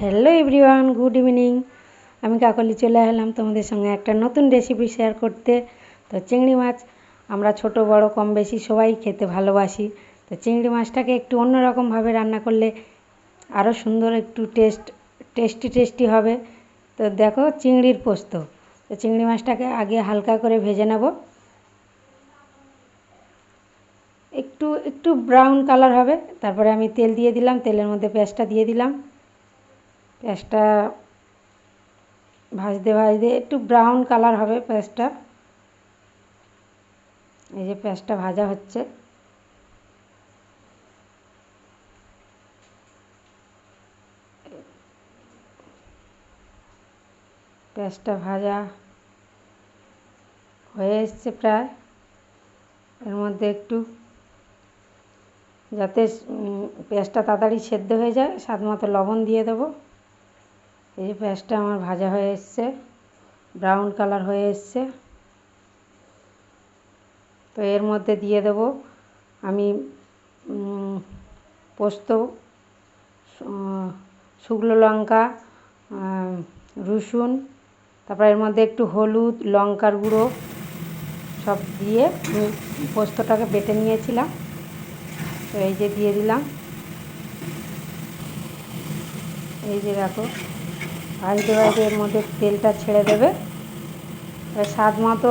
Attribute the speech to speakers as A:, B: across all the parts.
A: Hello everyone good evening আমি কাকলি চলে এলাম তোমাদের সঙ্গে একটা নতুন রেসিপি শেয়ার করতে। তো চিংড়ি মাছ আমরা ছোট, বড়, কম, বেশি সবাই খেতে ভালোবাসি। তো চিংড়ি মাছটাকে একটু অন্যরকমভাবে রান্না করলে আরও সুন্দর একটু টেস্ট টেস্টি টেস্টি হবে। তো দেখো চিংড়ির পোস্ত। তো চিংড়ি মাছটাকে আগে হালকা করে ভেজে নেব। একটু একটু ব্রাউন কালার হবে। তারপরে আমি তেল দিয়ে দিলাম, তেলের মধ্যে পেঁয়াজটা দিয়ে দিলাম। পেঁয়াজটা ভাজতে ভাজতে একটু ব্রাউন কালার হবে পেঁয়াজটা এই যে পেঁয়াজটা ভাজা হচ্ছে। পেঁয়াজটা ভাজা হয়ে এসছে প্রায়। এর মধ্যে একটু যাতে পেঁয়াজটা তাড়াতাড়ি সেদ্ধ হয়ে যায়, স্বাদ মতো লবণ দিয়ে দেবো। এই পেঁয়াজটা আমার ভাজা হয়ে এসছে ব্রাউন কালার হয়ে এসছে। তো এর মধ্যে দিয়ে দেব আমি পোস্ত শুকনো লঙ্কা রসুন, তারপর এর মধ্যে একটু হলুদ, লঙ্কার গুঁড়ো সব দিয়ে আমি পোস্তটাকে বেটে নিয়েছিলাম। তো এই যে দিয়ে দিলাম। এই যে দেখো। ভাজতে ভাজতে এর মধ্যে তেলটা ছেড়ে দেবে। স্বাদ মতো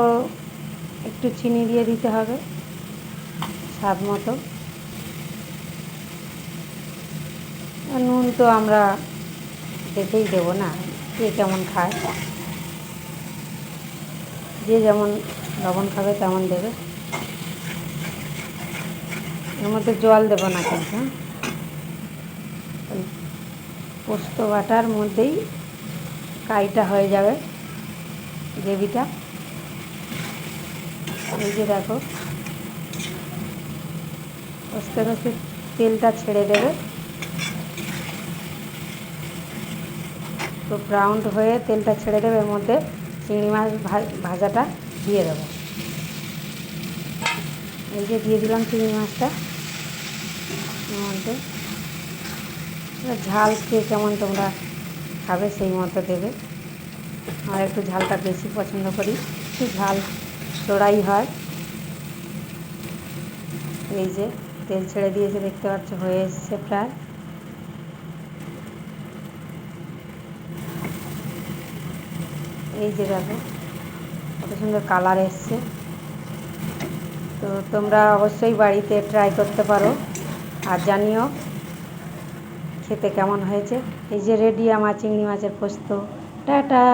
A: একটু চিনি দিয়ে দিতে হবে, স্বাদ মতো। নুন তো আমরা দেখেই দেবো না, কে কেমন খায়। যে যেমন লবণ খাবে তেমন দেবে। এর মধ্যে জল দেবো না কিন্তু হ্যাঁ। পোস্ত বাটার মধ্যেই কাইটা হয়ে যাবে গ্রেভিটা। এই যে দেখো, আস্তে আস্তে তেলটা ছেড়ে দেবে। তো ব্রাউন হয়ে তেলটা ছেড়ে দেবে, এর মধ্যে চিংড়ি মাছ ভাজাটা দিয়ে দেবো। এই যে দিয়ে দিলাম চিংড়ি মাছটা, এর মধ্যে। ঝাল খেয়ে কেমন তোমরা খাবে সেই মতো দেবে। আর একটু ঝালটা বেশি পছন্দ করি। একটু ঝাল চড়াই হয়। এই যে তেল ছেড়ে দিয়েছে, দেখতে পাচ্ছ, হয়ে এসছে প্রায়। এই যে দেখো, কত সুন্দর কালার এসছে। তো তোমরা অবশ্যই বাড়িতে ট্রাই করতে পারো। আর জানিও খেতে কেমন হয়েছে? এই যে রেডিয়া আমার চিংড়ি মাছের পোস্ত। টাটা!